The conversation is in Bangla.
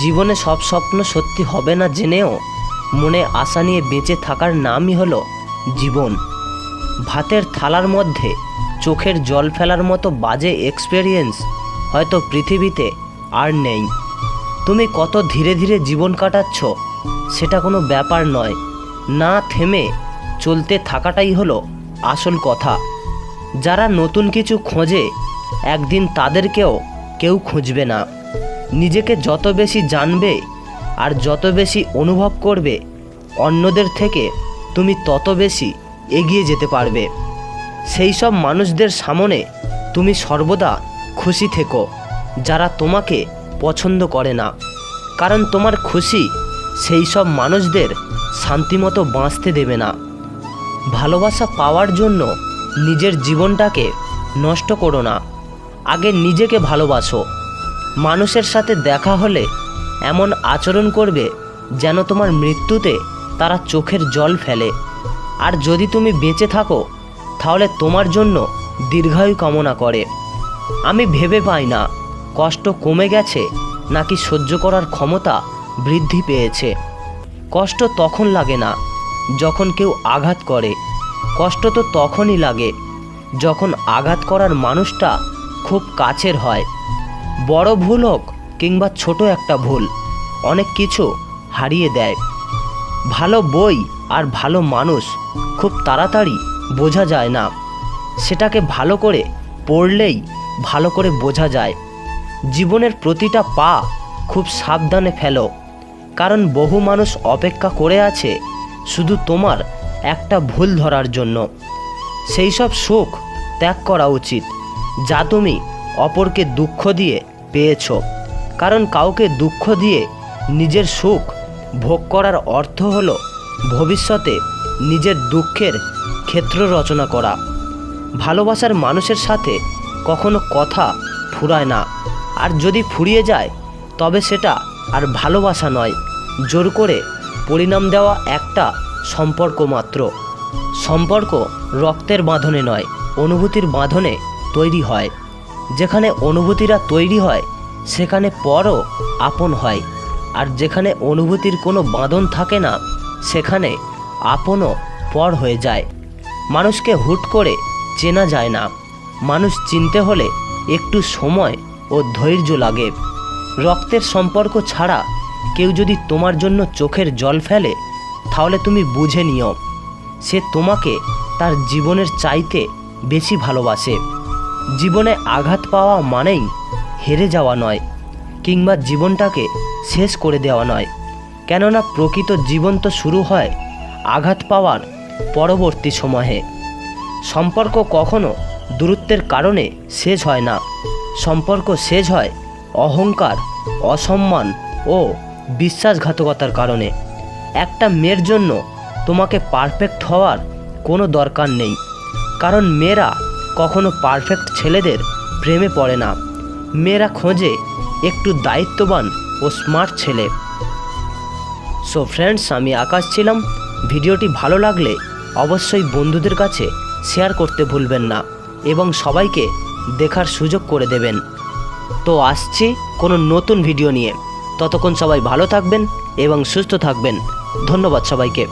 জীবনে সব স্বপ্ন সত্যি হবে না জেনেও মনে আশা নিয়ে বেঁচে থাকার নামই হলো জীবন। ভাতের থালার মধ্যে চোখের জল ফেলার মতো বাজে এক্সপেরিয়েন্স হয়তো পৃথিবীতে আর নেই। তুমি কত ধীরে ধীরে জীবন কাটাচ্ছ সেটা কোনো ব্যাপার নয়। না থেমে চলতে থাকাটাই হলো আসল কথা। যারা নতুন কিছু খোঁজে একদিন তাদেরকেও কেউ খুঁজবে না। নিজেকে যত বেশি জানবে আর যত বেশি অনুভব করবে, অন্যদের থেকে তুমি তত বেশি এগিয়ে যেতে পারবে। সেই সব মানুষদের সামনে তুমি সর্বদা খুশি থেকো, যারা তোমাকে পছন্দ করে না। কারণ তোমার খুশি সেই সব মানুষদের শান্তিমতো বাঁচতে দেবে না। ভালোবাসা পাওয়ার জন্য নিজের জীবনটাকে নষ্ট করো না। আগে নিজেকে ভালোবাসো। মানুষের সাথে দেখা হলে এমন আচরণ করবে যেন তোমার মৃত্যুতে তারা চোখের জল ফেলে। আর যদি তুমি বেঁচে থাকো, তাহলে তোমার জন্য দীর্ঘায়ু কামনা করে। আমি ভেবে পাই না, কষ্ট কমে গেছে নাকি সহ্য করার ক্ষমতা বৃদ্ধি পেয়েছে। কষ্ট তখন লাগে না, যখন কেউ আঘাত করে। কষ্ট তো তখনই লাগে, যখন আঘাত করার মানুষটা খুব কাছের হয়। বড় ভুল হোক কিংবা ছোট একটা ভুল, অনেক কিছু হারিয়ে দেয়। ভালো বই আর ভালো মানুষ খুব তাড়াতাড়ি বোঝা যায় না। সেটাকে ভালো করে পড়লেই ভালো করে বোঝা যায়। জীবনের প্রতিটা পা খুব সাবধানে ফেলো, কারণ বহু মানুষ অপেক্ষা করে আছে শুধু তোমার একটা ভুল ধরার জন্য। সেই সব সুখ ত্যাগ করা উচিত, যা তুমি অপরকে দুঃখ দিয়ে পেয়েছ। কারণ কাউকে দুঃখ দিয়ে নিজের সুখ ভোগ করার অর্থ হল ভবিষ্যতে নিজের দুঃখের ক্ষেত্র রচনা করা। ভালোবাসার মানুষের সাথে কখনো কথা ফুরায় না। আর যদি ফুরিয়ে যায়, তবে সেটা আর ভালোবাসা নয়। জোর করে পরিণাম দেওয়া একটা সম্পর্ক মাত্র। সম্পর্ক রক্তের বাঁধনে নয়, অনুভূতির বাঁধনে তৈরি হয়। যেখানে অনুভূতিরা তৈরি হয়, সেখানে পরও আপন হয়। আর যেখানে অনুভূতির কোনো বাঁধন থাকে না, সেখানে আপনও পর হয়ে যায়। মানুষকে হুট করে চেনা যায় না। মানুষ চিনতে হলে একটু সময় ও ধৈর্য লাগে। রক্তের সম্পর্ক ছাড়া কেউ যদি তোমার জন্য চোখের জল ফেলে, তাহলে তুমি বুঝে নিও। সে তোমাকে তার জীবনের চাইতে বেশি ভালোবাসে। জীবনে আঘাত পাওয়া মানেই হেরে যাওয়া নয়, কিংবা জীবনটাকে শেষ করে দেওয়া নয়। কেননা প্রকৃত জীবন তো শুরু হয় আঘাত পাওয়ার পরবর্তী সময়ে। সম্পর্ক কখনো দূরত্বের কারণে শেষ হয় না। সম্পর্ক শেষ হয় অহংকার, অসম্মান ও বিশ্বাসঘাতকতার কারণে। একটা মেয়ের জন্য তোমাকে পারফেক্ট হওয়ার কোনো দরকার নেই, কারণ মেয়েরা কখনো পারফেক্ট ছেলেদের প্রেমে পড়ে না। মেয়েরা খোঁজে একটু দায়িত্ববান ও স্মার্ট ছেলে। সো ফ্রেন্ডস আমি আকাশ ছিলাম। ভিডিওটি ভালো লাগলে অবশ্যই বন্ধুদের কাছে শেয়ার করতে ভুলবেন না এবং সবাইকে দেখার সুযোগ করে দেবেন। তো আসছি কোনো নতুন ভিডিও নিয়ে। ততক্ষণ সবাই ভালো থাকবেন এবং সুস্থ থাকবেন। ধন্যবাদ সবাইকে।